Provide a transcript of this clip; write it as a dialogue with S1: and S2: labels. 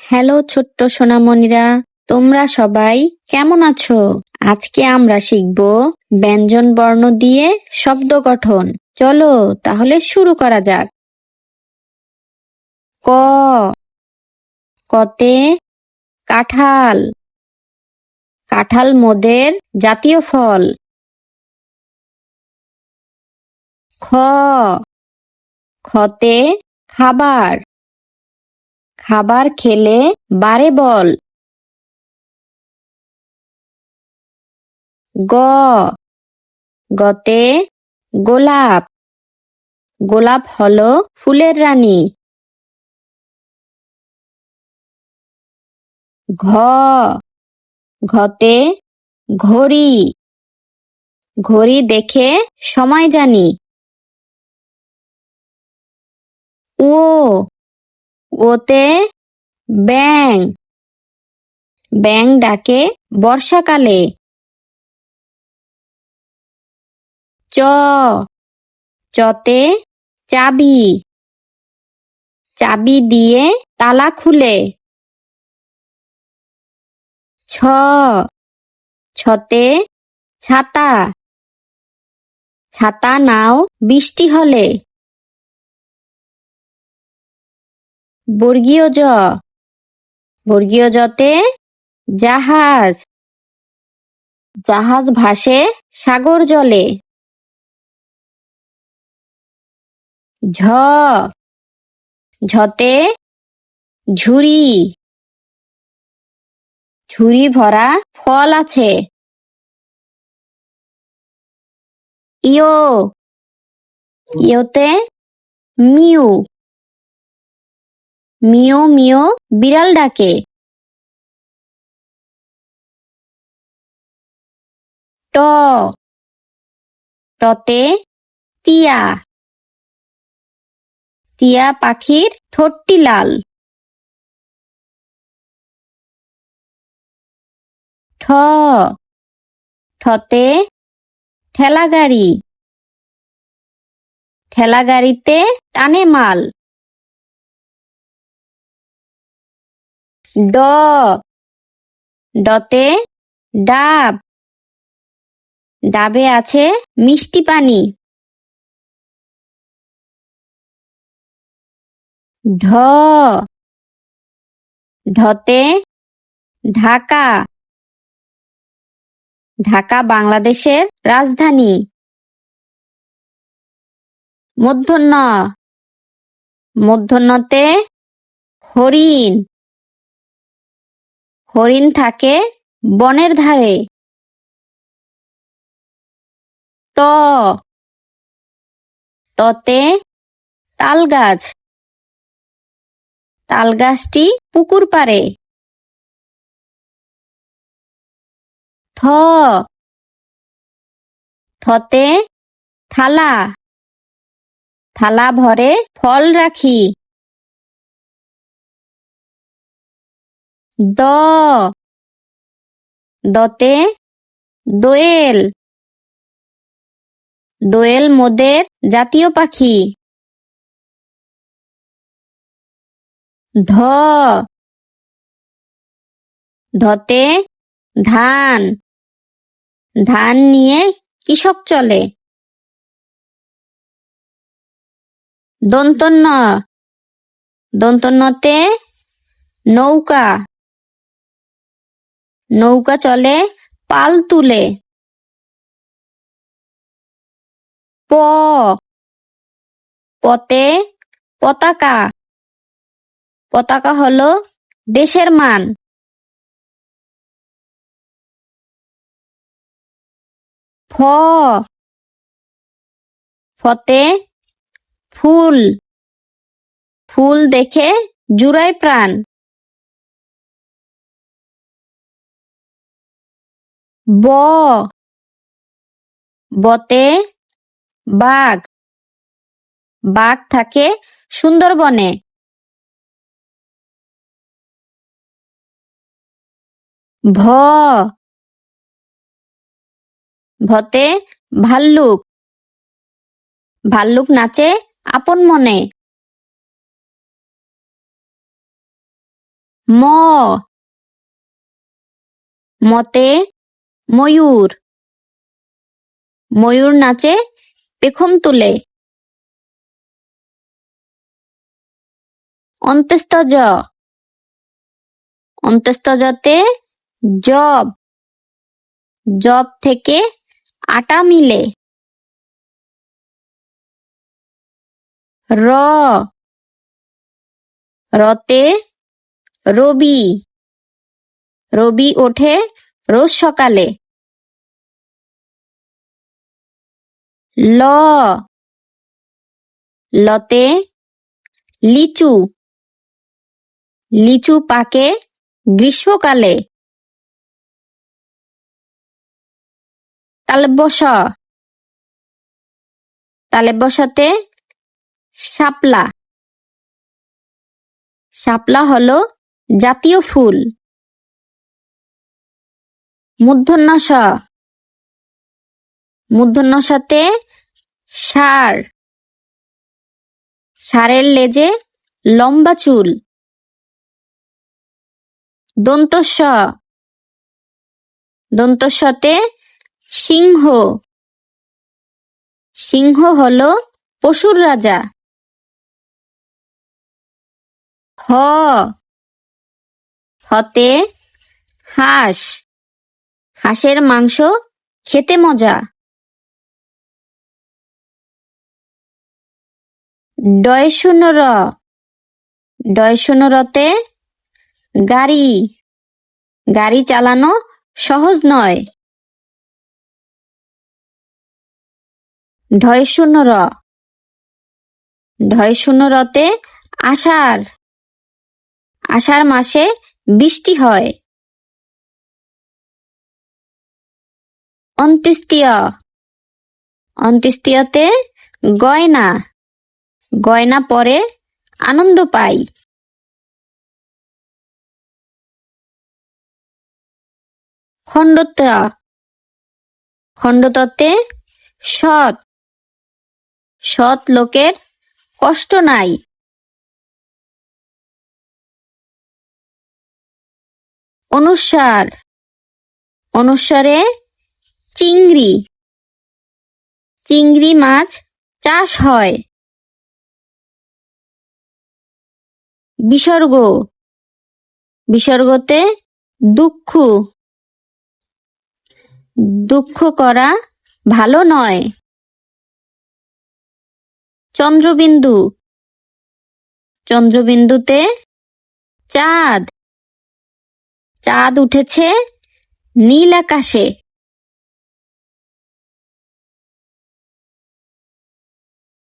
S1: Hello ছোট্ট সোনামণিরা, তোমরা সবাই কেমন আছো? আজকে আমরা শিখব ব্যঞ্জন বর্ণ দিয়ে শব্দ গঠন। চলো তাহলে শুরু করা যাক। ক, কতে কাঁঠাল। কাঁঠাল মোদের জাতীয় ফল। খ খতে খাবার। খাবার খেলে বারে বল। গ। গতে গোলাপ। গোলাপ হলো ফুলের রানী। ঘ। ঘতে ঘড়ি। ঘড়ি দেখে সময় জানি। ও ওতে ব্যাং ব্যাং ডাকে বর্ষাকালে। চ। চতে চাবি। চাবি দিয়ে তালা খুলে। ছ। ছতে ছাতা। ছাতা নাও বৃষ্টি হলে। বর্গীয় জ। বর্গীয় জতে জাহাজ। জাহাজ ভাসে সাগর জলে। ঝ। ঝতে ঝুড়ি। ঝুড়ি ভরা ফল আছে। ইয়ো। ইয়োতে মিউ। মিও মিও বিড়াল ডাকে। ট। টতে টিয়া। টিয়া পাখির ঠোঁটটি লাল। ঠ। ঠতে ঠেলা গাড়ি ঠেলা গাড়িতে টানে মাল। ড, ডতে ডাব, ডাবে আছে মিষ্টি পানি। ঢ, ঢতে ঢাকা ঢাকা বাংলাদেশের রাজধানী। মূর্ধন্য মূর্ধন্যতে হরিণ। হরিণ থাকে বনের ধারে। ত। ততে তাল গাছ তাল গাছটি পুকুর পারে থ। থতে থালা। থালা ভরে ফল রাখি। দ। দতে দোয়েল। দোয়েল মোদের জাতীয় পাখি। ধ। ধতে ধান। ধান নিয়ে কৃষক চলে। দন্তন্য। দন্তন্যতে নৌকা। নৌকা চলে, পাল তুলে। প। পতে পতাকা। পতাকা হলো দেশের মান। ফ। ফতে ফুল। ফুল দেখে জুড়ায় প্রাণ। ব। বতে বাঘ। বাঘ থাকে সুন্দরবনে। ভ। ভতে ভাল্লুক। ভাল্লুক নাচে আপন মনে। ম। মতে ময়ূর। ময়ূর নাচে পেখম তুলে। অন্ত্যেষ্ট জ। অন্ত্যেষ্ট জতে জব। জব থেকে আটা মিলে। র। রতে রবি। রবি ওঠে রোজ সকালে। ল। লতে লিচু। লিচু পাকে গ্রীষ্মকালে। তালে বস। তালে বসাতে শাপলা। শাপলা হলো জাতীয় ফুল। মূর্ধন্যস। মূর্ধন্যসাতে ষাঁড় ষাঁড়ের লেজে লম্বা চুল। দন্তস্ব দন্তস্বতে সিংহ। সিংহ হল পশুর রাজা। হতে হাঁস। হাঁসের মাংস খেতে মজা। ডয় শূন্য র ডয় শূন্য রতে গাড়ি। গাড়ি চালানো সহজ নয়। ঢয় শূন্য র ঢয় শূন্য রতে আষাঢ়। আষাঢ় মাসে বৃষ্টি হয়। অন্ত্যেষ্টিয়। অন্ত্যেষ্টিয়তে গয়না। গয়না পরে আনন্দ পাই। খণ্ডত খণ্ডততে সৎ। সৎ লোকের কষ্ট নাই। অনুসার। অনুসারে চিংড়ি। চিংড়ি মাছ চাষ হয়। বিসর্গ। বিসর্গতে দুঃখ। দুঃখ করা ভালো নয়। চন্দ্রবিন্দু। চন্দ্রবিন্দুতে চাঁদ। চাঁদ উঠেছে নীল আকাশে।